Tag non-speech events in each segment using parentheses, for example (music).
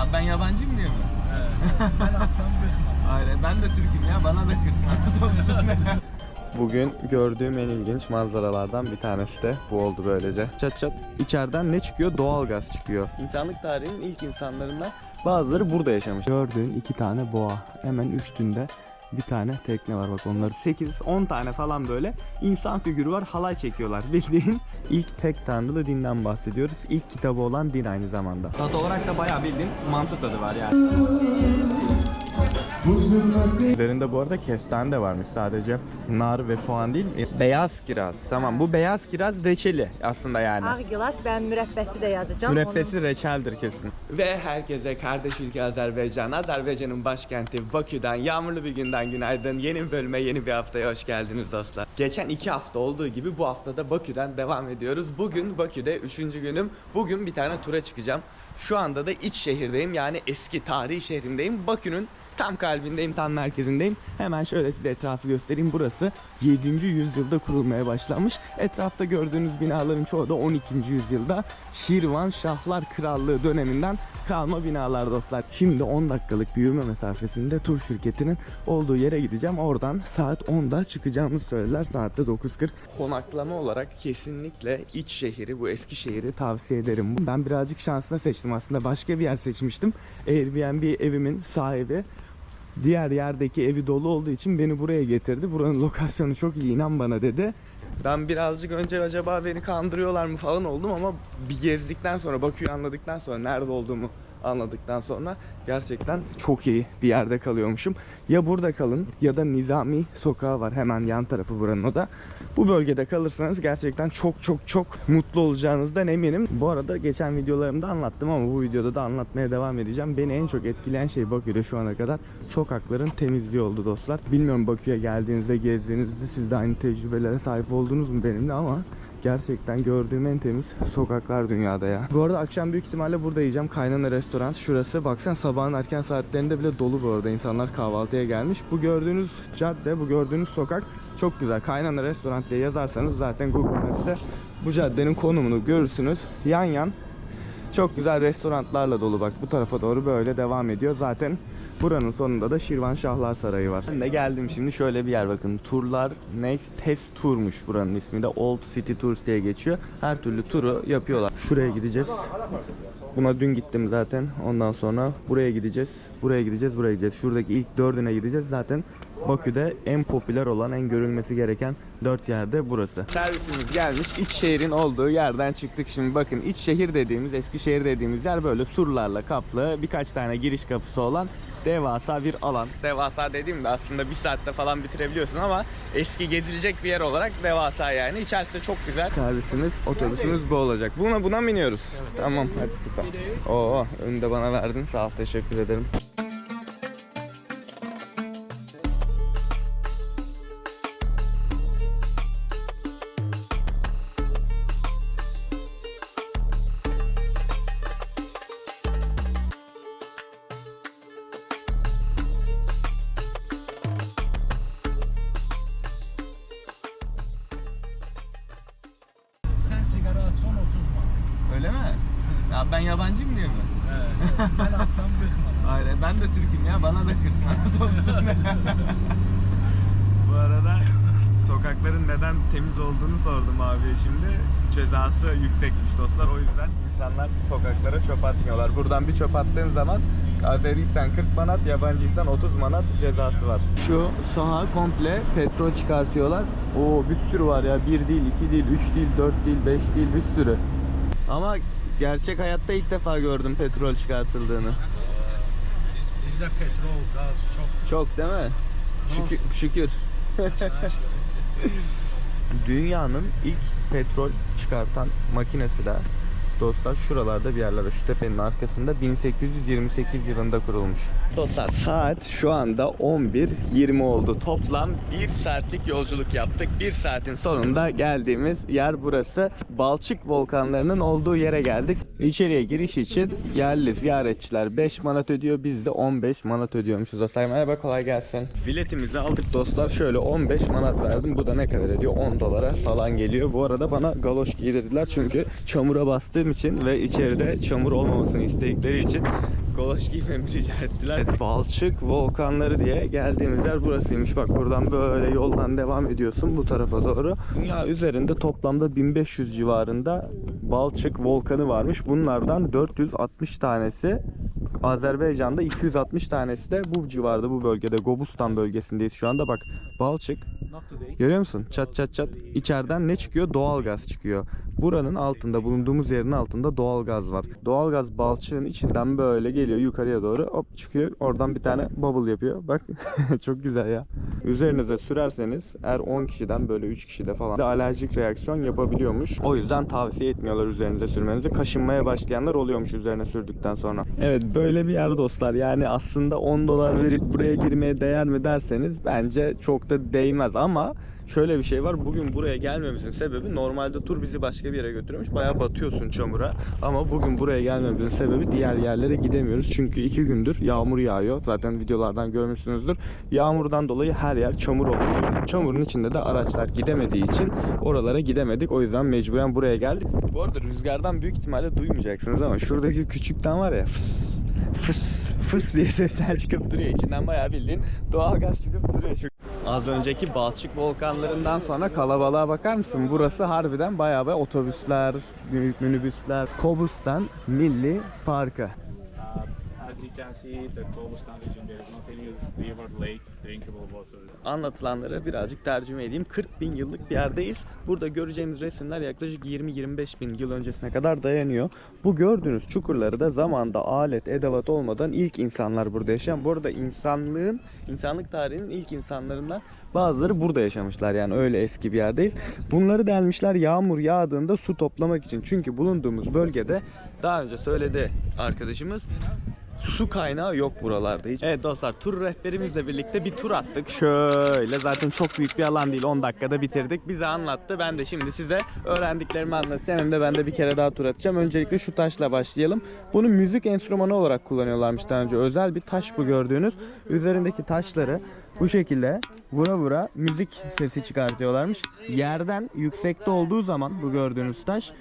Ya ben yabancıyım diye mi? Ben atsam kırkma. Hayır ben de Türk'üm ya bana da kırk. (laughs) Bugün gördüğüm en ilginç manzaralardan bir tanesi de bu oldu böylece. Çat çat içeriden ne çıkıyor? Doğalgaz çıkıyor. İnsanlık tarihinin ilk insanlarından bazıları burada yaşamış. Gördüğün iki tane boğa. Hemen üstünde bir tane tekne var bak onları. 8-10 tane falan böyle insan figürü var halay çekiyorlar. (laughs) Bildiğin ilk tek tanrılı dinden bahsediyoruz. İlk kitabı olan din aynı zamanda. Tat olarak da bayağı bildiğin mantı tadı var yani Üzerinde bu arada kestane de varmış sadece nar ve soğan değil beyaz kiraz tamam bu beyaz kiraz reçeli aslında yani Ağ gilas ben mürəbbəsi də yazacağım. Mürebbesi reçeldir kesin. Ve herkese kardeş ülke Azerbaycan, Azerbaycan'ın başkenti Bakü'den yağmurlu bir günden günaydın. Yeni bölüme, yeni bir haftaya hoş geldiniz dostlar. Geçen iki hafta olduğu gibi bu haftada Bakü'den devam ediyoruz. Bugün Bakü'de üçüncü günüm. Bugün bir tane tura çıkacağım. Şu anda da iç şehirdeyim yani eski tarihi şehrindeyim. Bakü'nün tam kalbindeyim, tam merkezindeyim. Hemen şöyle size etrafı göstereyim. Burası 7. yüzyılda kurulmaya başlanmış. Etrafta gördüğünüz binaların çoğu da 12. yüzyılda Şirvan Şahlar Krallığı döneminden kalma binalar dostlar. Şimdi 10 dakikalık bir yürüme mesafesinde tur şirketinin olduğu yere gideceğim. Oradan saat 10'da çıkacağımızı söylediler. Saatte 9.40. Konaklama olarak kesinlikle iç şehri, bu eski şehri tavsiye ederim. Ben birazcık şansına seçtim aslında. Başka bir yer seçmiştim. Airbnb evimin sahibi diğer yerdeki evi dolu olduğu için beni buraya getirdi. Buranın lokasyonu çok iyi inan bana dedi. Ben birazcık önce acaba beni kandırıyorlar mı falan oldum ama bir gezdikten sonra Bakü'yü anladıktan sonra nerede olduğumu anladıktan sonra gerçekten çok iyi bir yerde kalıyormuşum. Ya burada kalın ya da Nizami sokağı var hemen yan tarafı buranın o da. Bu bölgede kalırsanız gerçekten çok çok çok mutlu olacağınızdan eminim. Bu arada geçen videolarımda anlattım ama bu videoda da anlatmaya devam edeceğim. Beni en çok etkileyen şey Bakü'de şu ana kadar sokakların temizliği oldu dostlar. Bilmiyorum Bakü'ye geldiğinizde, gezdiğinizde siz de aynı tecrübelere sahip oldunuz mu benimle ama Gerçekten gördüğüm en temiz sokaklar dünyada ya. Bu arada akşam büyük ihtimalle burada yiyeceğim. Kaynana restoran. Şurası baksana sabahın erken saatlerinde bile dolu bu arada. insanlar kahvaltıya gelmiş. Bu gördüğünüz cadde, bu gördüğünüz sokak çok güzel. Kaynana restoran diye yazarsanız zaten Google Maps'te bu caddenin konumunu görürsünüz. Yan yan çok güzel restoranlarla dolu bak bu tarafa doğru böyle devam ediyor. Zaten buranın sonunda da Şirvan Şahlar Sarayı var. Ben de geldim şimdi şöyle bir yer bakın. Turlar Next Test Tur'muş buranın ismi de Old City Tours diye geçiyor. Her türlü turu yapıyorlar. Şuraya gideceğiz. Buna dün gittim zaten. Ondan sonra buraya gideceğiz. Buraya gideceğiz, buraya gideceğiz. Şuradaki ilk dördüne gideceğiz. Zaten Bakü'de en popüler olan, en görülmesi gereken dört yerde burası. Servisimiz gelmiş. İç şehrin olduğu yerden çıktık şimdi. Bakın iç şehir dediğimiz, eski şehir dediğimiz yer böyle surlarla kaplı. Birkaç tane giriş kapısı olan devasa bir alan. Devasa dediğimde aslında bir saatte falan bitirebiliyorsun ama eski gezilecek bir yer olarak devasa yani. İçerisi de çok güzel. Servisimiz, otobüsümüz bu olacak. Buna buna mı iniyoruz? Tamam hadi süper. Oo önünde bana verdin. Sağ ol teşekkür ederim. Ben de Türk'üm ya bana da kırk (laughs) olsun. Bu arada sokakların neden temiz olduğunu sordum abiye şimdi. Cezası yüksekmiş dostlar. O yüzden insanlar sokaklara çöp atmıyorlar. Buradan bir çöp attığın zaman Azeriysen 40 manat, yabancıysan 30 manat cezası var. Şu saha komple petrol çıkartıyorlar. Oo bir sürü var ya. 1 değil, 2 değil, 3 değil, 4 değil, 5 değil bir sürü. Ama gerçek hayatta ilk defa gördüm petrol çıkartıldığını. Bizde petrol, gaz çok. Çok değil mi? Şükür. şükür. (laughs) Dünyanın ilk petrol çıkartan makinesi de dostlar şuralarda bir yerlerde şu tepenin arkasında 1828 yılında kurulmuş. Dostlar saat şu anda 11.20 oldu. Toplam 1 saatlik yolculuk yaptık. 1 saatin sonunda geldiğimiz yer burası. Balçık volkanlarının olduğu yere geldik. İçeriye giriş için yerli ziyaretçiler 5 manat ödüyor. Biz de 15 manat ödüyormuşuz. Dostlar merhaba kolay gelsin. Biletimizi aldık dostlar. Şöyle 15 manat verdim. Bu da ne kadar ediyor? 10 dolara falan geliyor. Bu arada bana galoş giydirdiler çünkü çamura bastığım için ve içeride çamur olmamasını istedikleri için goloş giymemi rica ettiler. Evet, Balçık volkanları diye geldiğimiz yer burasıymış. Bak buradan böyle yoldan devam ediyorsun bu tarafa doğru. Dünya üzerinde toplamda 1500 civarında Balçık volkanı varmış. Bunlardan 460 tanesi Azerbaycan'da 260 tanesi de bu civarda bu bölgede Gobustan bölgesindeyiz şu anda bak Balçık Görüyor musun? Çat çat çat. İçeriden ne çıkıyor? Doğalgaz çıkıyor. Buranın altında, bulunduğumuz yerin altında doğalgaz var. Doğalgaz balçığın içinden böyle geliyor yukarıya doğru. Hop çıkıyor. Oradan bir tane bubble yapıyor. Bak (laughs) çok güzel ya. Üzerinize sürerseniz eğer 10 kişiden böyle 3 kişide falan da alerjik reaksiyon yapabiliyormuş. O yüzden tavsiye etmiyorlar üzerinize sürmenizi. Kaşınmaya başlayanlar oluyormuş üzerine sürdükten sonra. Evet böyle bir yer dostlar. Yani aslında 10 dolar verip buraya girmeye değer mi derseniz bence çok da değmez ama Şöyle bir şey var. Bugün buraya gelmemizin sebebi normalde tur bizi başka bir yere götürüyormuş. Bayağı batıyorsun çamura. Ama bugün buraya gelmemizin sebebi diğer yerlere gidemiyoruz. Çünkü iki gündür yağmur yağıyor. Zaten videolardan görmüşsünüzdür. Yağmurdan dolayı her yer çamur olmuş. Çamurun içinde de araçlar gidemediği için oralara gidemedik. O yüzden mecburen buraya geldik. Bu arada rüzgardan büyük ihtimalle duymayacaksınız ama şuradaki küçükten var ya fıs fıs fıs diye sesler çıkıp duruyor. İçinden bayağı bildiğin doğalgaz çıkıp duruyor. Şu Az önceki Balçık volkanlarından sonra kalabalığa bakar mısın? Burası harbiden bayağı bayağı otobüsler, minibüsler. Kobustan Milli Parkı. Can see, the Kobustan region, there is not any river, lake, drinkable water. Anlatılanları birazcık tercüme edeyim. 40 bin yıllık bir yerdeyiz. Burada göreceğimiz resimler yaklaşık 20-25 bin yıl öncesine kadar dayanıyor. Bu gördüğünüz çukurları da zamanda alet, edevat olmadan ilk insanlar burada yaşayan. Bu arada insanlığın, insanlık tarihinin ilk insanlarından bazıları burada yaşamışlar. Yani öyle eski bir yerdeyiz. Bunları delmişler yağmur yağdığında su toplamak için. Çünkü bulunduğumuz bölgede daha önce söyledi arkadaşımız Su kaynağı yok buralarda hiç. Evet dostlar tur rehberimizle birlikte bir tur attık. Şöyle zaten çok büyük bir alan değil 10 dakikada bitirdik. Bize anlattı. Ben de şimdi size öğrendiklerimi anlatacağım. Hem de ben de bir kere daha tur atacağım. Öncelikle şu taşla başlayalım. Bunu müzik enstrümanı olarak kullanıyorlarmış daha önce. Özel bir taş bu gördüğünüz. Üzerindeki taşları bu şekilde vura vura müzik sesi çıkartıyorlarmış. Yerden yüksekte olduğu zaman bu gördüğünüz taş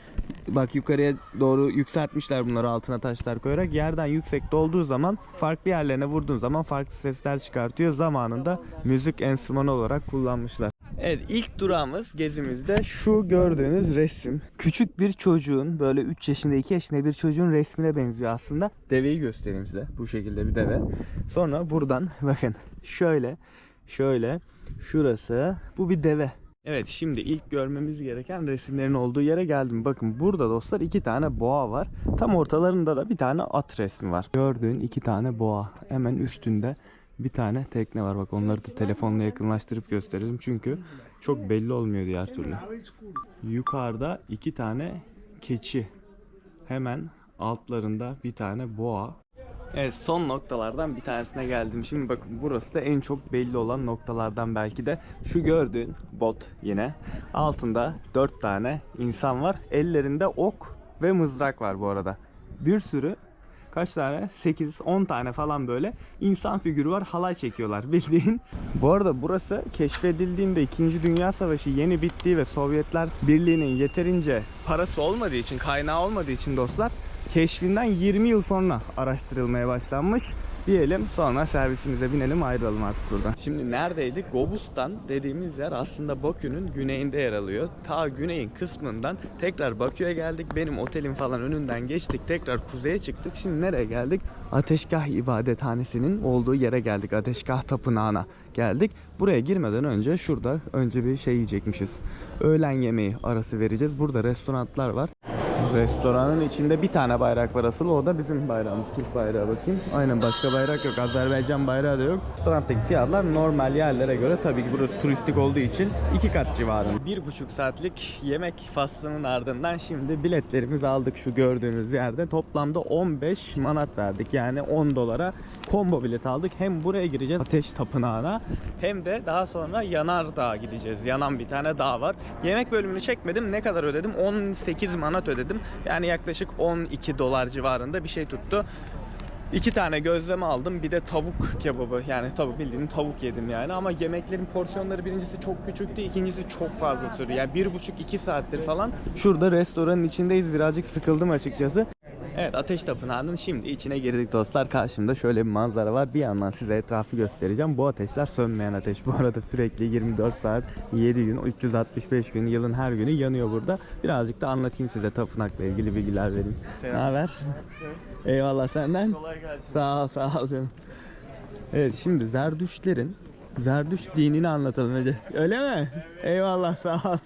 Bak yukarıya doğru yükseltmişler bunları altına taşlar koyarak. Yerden yüksekte olduğu zaman farklı yerlerine vurduğun zaman farklı sesler çıkartıyor. Zamanında müzik enstrümanı olarak kullanmışlar. Evet ilk durağımız gezimizde şu gördüğünüz resim. Küçük bir çocuğun böyle 3 yaşında 2 yaşında bir çocuğun resmine benziyor aslında. Deveyi göstereyim size. Bu şekilde bir deve. Sonra buradan bakın şöyle şöyle şurası bu bir deve. Evet şimdi ilk görmemiz gereken resimlerin olduğu yere geldim. Bakın burada dostlar iki tane boğa var. Tam ortalarında da bir tane at resmi var. Gördüğün iki tane boğa. Hemen üstünde bir tane tekne var. Bak onları da telefonla yakınlaştırıp gösterelim. Çünkü çok belli olmuyor diğer türlü. Yukarıda iki tane keçi. Hemen altlarında bir tane boğa. Evet son noktalardan bir tanesine geldim. Şimdi bakın burası da en çok belli olan noktalardan belki de. Şu gördüğün bot yine. Altında 4 tane insan var. Ellerinde ok ve mızrak var bu arada. Bir sürü kaç tane? 8-10 tane falan böyle insan figürü var. Halay çekiyorlar (laughs) bildiğin. Bu arada burası keşfedildiğinde 2. Dünya Savaşı yeni bittiği ve Sovyetler Birliği'nin yeterince parası olmadığı için, kaynağı olmadığı için dostlar keşfinden 20 yıl sonra araştırılmaya başlanmış. Diyelim sonra servisimize binelim ayrılalım artık buradan. Şimdi neredeydik? Gobustan dediğimiz yer aslında Bakü'nün güneyinde yer alıyor. Ta güneyin kısmından tekrar Bakü'ye geldik. Benim otelin falan önünden geçtik. Tekrar kuzeye çıktık. Şimdi nereye geldik? Ateşgah ibadethanesinin olduğu yere geldik. Ateşgah tapınağına geldik. Buraya girmeden önce şurada önce bir şey yiyecekmişiz. Öğlen yemeği arası vereceğiz. Burada restoranlar var. Restoranın içinde bir tane bayrak var asılı. O da bizim bayrağımız. Türk bayrağı bakayım. Aynen başka bayrak yok. Azerbaycan bayrağı da yok. Restorandaki fiyatlar normal yerlere göre tabii ki burası turistik olduğu için iki kat civarında. Bir buçuk saatlik yemek faslının ardından şimdi biletlerimizi aldık şu gördüğünüz yerde. Toplamda 15 manat verdik. Yani 10 dolara combo bilet aldık. Hem buraya gireceğiz ateş tapınağına hem de daha sonra Yanardağ'a gideceğiz. Yanan bir tane dağ var. Yemek bölümünü çekmedim. Ne kadar ödedim? 18 manat ödedim. Yani yaklaşık 12 dolar civarında bir şey tuttu. İki tane gözleme aldım. Bir de tavuk kebabı. Yani tabii bildiğin tavuk yedim yani. Ama yemeklerin porsiyonları birincisi çok küçüktü. ikincisi çok fazla sürdü. Yani bir buçuk iki saattir falan. Şurada restoranın içindeyiz. Birazcık sıkıldım açıkçası. Evet Ateş Tapınağı'nın şimdi içine girdik dostlar. Karşımda şöyle bir manzara var. Bir yandan size etrafı göstereceğim. Bu ateşler sönmeyen ateş. Bu arada sürekli 24 saat, 7 gün, 365 gün, yılın her günü yanıyor burada. Birazcık da anlatayım size tapınakla ilgili bilgiler vereyim. Ne haber? Eyvallah senden. Kolay gelsin. Sağ ol, sağ ol canım. Evet şimdi Zerdüştlerin Zerdüş dinini anlatalım önce. Öyle mi? Eyvallah sağ ol.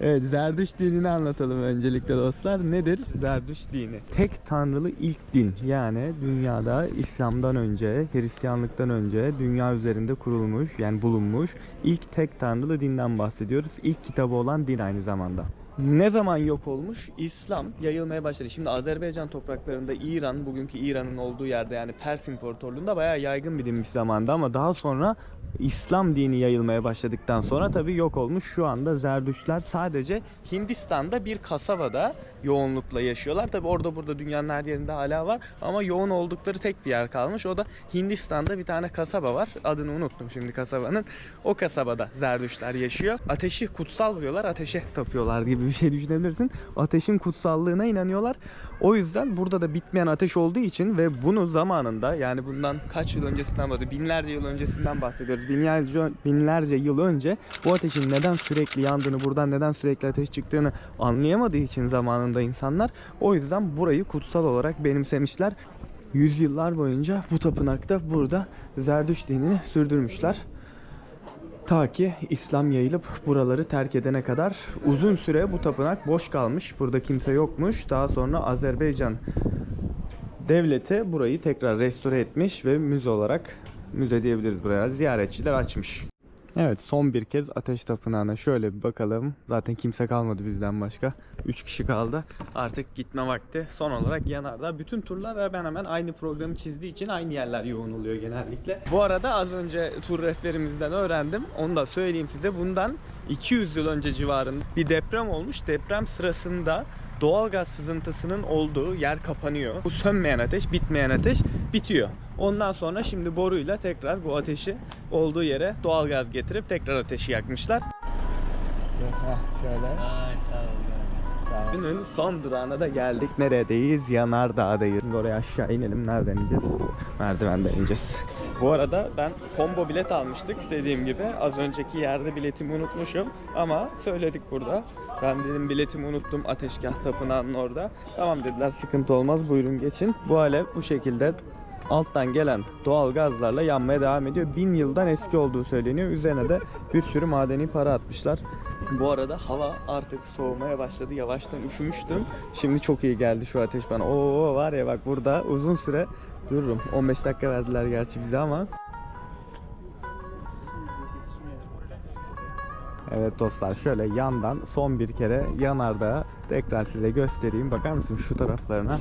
Evet Zerdüş dinini anlatalım öncelikle dostlar. Nedir Zerdüş dini? Tek tanrılı ilk din. Yani dünyada İslam'dan önce, Hristiyanlıktan önce dünya üzerinde kurulmuş yani bulunmuş ilk tek tanrılı dinden bahsediyoruz. İlk kitabı olan din aynı zamanda. Ne zaman yok olmuş? İslam yayılmaya başladı. Şimdi Azerbaycan topraklarında İran, bugünkü İran'ın olduğu yerde yani Pers İmparatorluğu'nda bayağı yaygın bir dinmiş zamanda ama daha sonra İslam dini yayılmaya başladıktan sonra tabii yok olmuş. Şu anda Zerdüştler sadece Hindistan'da bir kasabada yoğunlukla yaşıyorlar. Tabii orada burada dünyanın her yerinde hala var ama yoğun oldukları tek bir yer kalmış. O da Hindistan'da bir tane kasaba var. Adını unuttum şimdi kasabanın. O kasabada Zerdüştler yaşıyor. Ateşi kutsal buluyorlar. Ateşe tapıyorlar gibi bir şey düşünebilirsin. Ateşin kutsallığına inanıyorlar. O yüzden burada da bitmeyen ateş olduğu için ve bunu zamanında yani bundan kaç yıl öncesinden bahsediyoruz? Binlerce yıl öncesinden bahsediyoruz. Binlerce, binlerce yıl önce bu ateşin neden sürekli yandığını, buradan neden sürekli ateş çıktığını anlayamadığı için zamanında insanlar o yüzden burayı kutsal olarak benimsemişler. Yüzyıllar boyunca bu tapınakta burada Zerdüş dinini sürdürmüşler. Ta ki İslam yayılıp buraları terk edene kadar uzun süre bu tapınak boş kalmış. Burada kimse yokmuş. Daha sonra Azerbaycan devleti burayı tekrar restore etmiş ve müze olarak müze diyebiliriz buraya. Ziyaretçiler açmış. Evet son bir kez Ateş Tapınağı'na şöyle bir bakalım. Zaten kimse kalmadı bizden başka. 3 kişi kaldı. Artık gitme vakti. Son olarak Yanardağ. Bütün turlar hemen hemen aynı programı çizdiği için aynı yerler yoğun oluyor genellikle. Bu arada az önce tur rehberimizden öğrendim. Onu da söyleyeyim size. Bundan 200 yıl önce civarında bir deprem olmuş. Deprem sırasında doğalgaz sızıntısının olduğu yer kapanıyor. Bu sönmeyen ateş, bitmeyen ateş bitiyor. Ondan sonra şimdi boruyla tekrar bu ateşi olduğu yere doğalgaz getirip tekrar ateşi yakmışlar. Şöyle. Ay sağ ol. Günün son durağına da geldik. Neredeyiz? Yanardağ'dayız. Şimdi oraya aşağı inelim. Nereden ineceğiz? Merdivenden ineceğiz. Bu arada ben combo bilet almıştık dediğim gibi. Az önceki yerde biletimi unutmuşum. Ama söyledik burada. Ben dedim biletimi unuttum Ateşgah Tapınağı'nın orada. Tamam dediler sıkıntı olmaz buyurun geçin. Bu alev bu şekilde alttan gelen doğal gazlarla yanmaya devam ediyor. Bin yıldan eski olduğu söyleniyor. Üzerine de bir sürü madeni para atmışlar. Bu arada hava artık soğumaya başladı. Yavaştan üşümüştüm. Şimdi çok iyi geldi şu ateş bana. Oo var ya bak burada uzun süre dururum. 15 dakika verdiler gerçi bize ama. Evet dostlar şöyle yandan son bir kere yanarda tekrar size göstereyim. Bakar mısın şu taraflarına?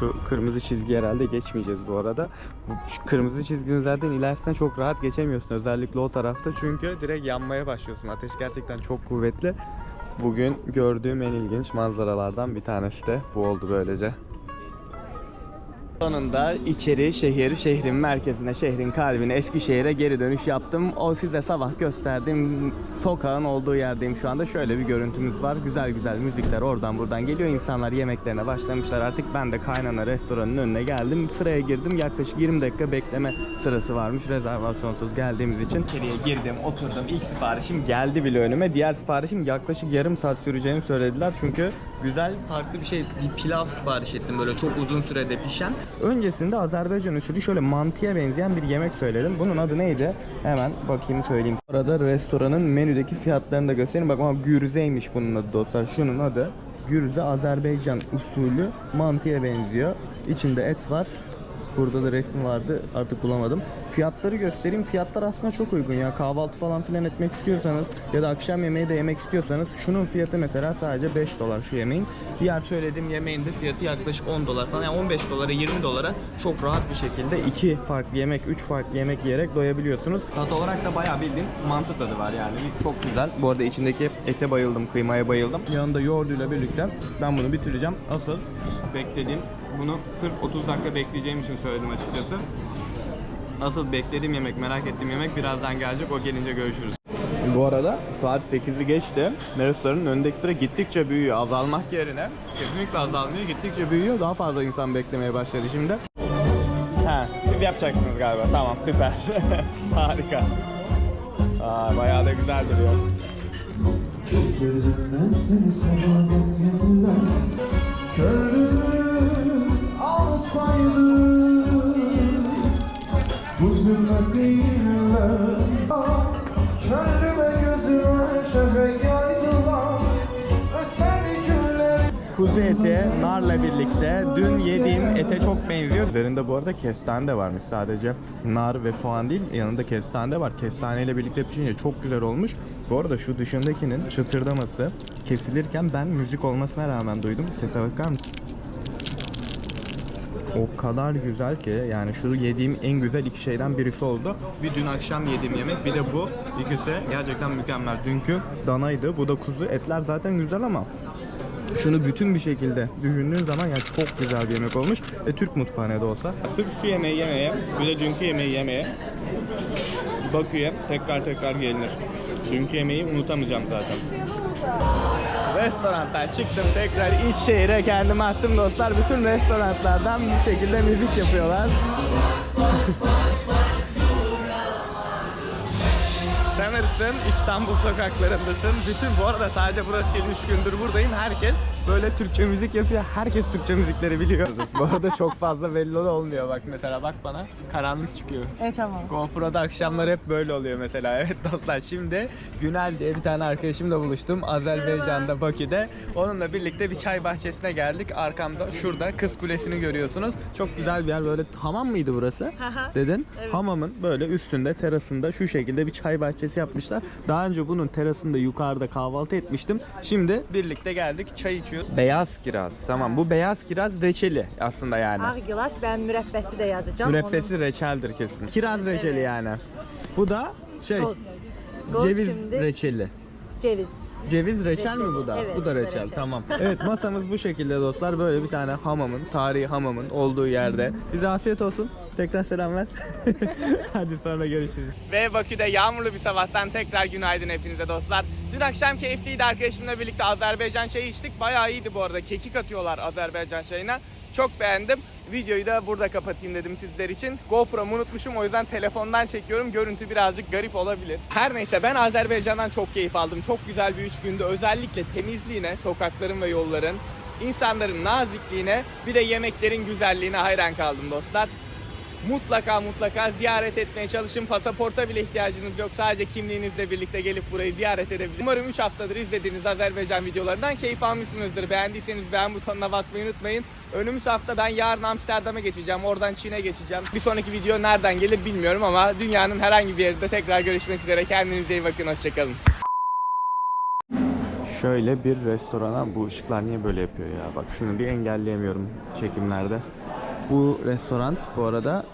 Şu kırmızı çizgi herhalde geçmeyeceğiz bu arada. Şu kırmızı çizginin zaten ilerisine çok rahat geçemiyorsun. Özellikle o tarafta çünkü direkt yanmaya başlıyorsun. Ateş gerçekten çok kuvvetli. Bugün gördüğüm en ilginç manzaralardan bir tanesi de bu oldu böylece. Sonunda içeri şehir, şehrin merkezine, şehrin kalbine, Eskişehir'e geri dönüş yaptım. O size sabah gösterdiğim sokağın olduğu yerdeyim şu anda. Şöyle bir görüntümüz var. Güzel güzel müzikler oradan buradan geliyor. İnsanlar yemeklerine başlamışlar. Artık ben de kaynana restoranın önüne geldim. Sıraya girdim. Yaklaşık 20 dakika bekleme sırası varmış. Rezervasyonsuz geldiğimiz için. İçeriye girdim, oturdum. İlk siparişim geldi bile önüme. Diğer siparişim yaklaşık yarım saat süreceğini söylediler. Çünkü güzel farklı bir şey bir pilav sipariş ettim böyle çok uzun sürede pişen. Öncesinde Azerbaycan usulü şöyle mantıya benzeyen bir yemek söyledim. Bunun adı neydi? Hemen bakayım söyleyeyim. Arada restoranın menüdeki fiyatlarını da göstereyim. Bak ama Gürze'ymiş bunun adı dostlar. Şunun adı Gürze Azerbaycan usulü mantıya benziyor. İçinde et var. Burada da resmi vardı artık bulamadım. Fiyatları göstereyim. Fiyatlar aslında çok uygun ya. Kahvaltı falan filan etmek istiyorsanız ya da akşam yemeği de yemek istiyorsanız şunun fiyatı mesela sadece 5 dolar şu yemeğin. Diğer söylediğim yemeğin de fiyatı yaklaşık 10 dolar falan. Yani 15 dolara 20 dolara çok rahat bir şekilde iki farklı yemek, 3 farklı yemek yiyerek doyabiliyorsunuz. Tat olarak da bayağı bildiğin mantı tadı var yani. Çok güzel. Bu arada içindeki ete bayıldım, kıymaya bayıldım. Yanında yoğurduyla birlikte ben bunu bitireceğim. Asıl beklediğim Bunu sırf 30 dakika bekleyeceğim için söyledim açıkçası. Asıl beklediğim yemek, merak ettiğim yemek birazdan gelecek. O gelince görüşürüz. Bu arada saat 8'i geçti. Restoranın önündeki sıra gittikçe büyüyor. Azalmak yerine kesinlikle azalmıyor. Gittikçe büyüyor. Daha fazla insan beklemeye başladı şimdi. Ha, siz yapacaksınız galiba. Tamam, süper. (laughs) Harika. Aa, bayağı da güzel duruyor. Ben seni sebadet yanında Körlüğüm Kuzu eti narla birlikte dün yediğim ete çok benziyor. Üzerinde bu arada kestane de varmış sadece. Nar ve soğan değil yanında kestane de var. Kestane ile birlikte pişince çok güzel olmuş. Bu arada şu dışındakinin çıtırdaması kesilirken ben müzik olmasına rağmen duydum. Sese bakar mısın? O kadar güzel ki yani şu yediğim en güzel iki şeyden birisi oldu. Bir dün akşam yediğim yemek bir de bu. İkisi gerçekten mükemmel. Dünkü danaydı. Bu da kuzu. Etler zaten güzel ama şunu bütün bir şekilde düşündüğün zaman ya çok güzel bir yemek olmuş. E Türk mutfağına da olsa. Sırf şu yemeği yemeye, bir de dünkü yemeği yemeye Bakü'ye tekrar tekrar gelinir. Dünkü yemeği unutamayacağım zaten. Restorandan çıktım tekrar iç şehire kendimi attım dostlar. Bütün restoranlardan bu şekilde müzik yapıyorlar. Sanırsın İstanbul sokaklarındasın. Bütün bu arada sadece burası değil 3 gündür buradayım. Herkes böyle Türkçe müzik yapıyor. Herkes Türkçe müzikleri biliyor. bu arada çok fazla belli olmuyor. Bak mesela bak bana karanlık çıkıyor. E tamam. GoPro'da akşamlar hep böyle oluyor mesela. (laughs) Evet dostlar şimdi Günel diye bir tane arkadaşımla buluştum. Azerbaycan'da Bakü'de. Onunla birlikte bir çay bahçesine geldik. Arkamda şurada Kız Kulesi'ni görüyorsunuz. Çok güzel bir yer böyle hamam mıydı burası? Dedin. Evet. Hamamın böyle üstünde terasında şu şekilde bir çay bahçesi yapmışlar. Daha önce bunun terasında yukarıda kahvaltı etmiştim. Şimdi birlikte geldik çay içiyoruz. Beyaz kiraz. Tamam bu beyaz kiraz reçeli aslında yani. Ağ gilas ben mürəbbəsi də yazacağım. Mürebbesi reçeldir kesin. Kiraz reçeli yani. Bu da şey Onun- Qoz. Qoz ceviz şimdi reçeli. ceviz. Ceviz reçel mi Reçeli, bu da? evet, bu da bu da reçel. reçel. Tamam. Evet masamız bu şekilde dostlar. Böyle bir tane hamamın, tarihi hamamın olduğu yerde. Bize afiyet olsun. Tekrar selam ver. (laughs) Hadi sonra görüşürüz. Ve Bakü'de yağmurlu bir sabahtan tekrar günaydın hepinize dostlar. Dün akşam keyifliydi arkadaşımla birlikte Azerbaycan çayı içtik. Bayağı iyiydi bu arada. Kekik atıyorlar Azerbaycan çayına. Çok beğendim. Videoyu da burada kapatayım dedim sizler için. GoPro'mu unutmuşum o yüzden telefondan çekiyorum. Görüntü birazcık garip olabilir. Her neyse ben Azerbaycan'dan çok keyif aldım. Çok güzel bir üç günde özellikle temizliğine, sokakların ve yolların, insanların nazikliğine, bir de yemeklerin güzelliğine hayran kaldım dostlar. Mutlaka mutlaka ziyaret etmeye çalışın. Pasaporta bile ihtiyacınız yok. Sadece kimliğinizle birlikte gelip burayı ziyaret edebilirsiniz. Umarım 3 haftadır izlediğiniz Azerbaycan videolarından keyif almışsınızdır. Beğendiyseniz beğen butonuna basmayı unutmayın. Önümüz hafta ben yarın Amsterdam'a geçeceğim. Oradan Çin'e geçeceğim. Bir sonraki video nereden gelir bilmiyorum ama dünyanın herhangi bir yerinde tekrar görüşmek üzere. Kendinize iyi bakın. Hoşçakalın. Şöyle bir restorana bu ışıklar niye böyle yapıyor ya? Bak şunu bir engelleyemiyorum çekimlerde. Bu restoran bu arada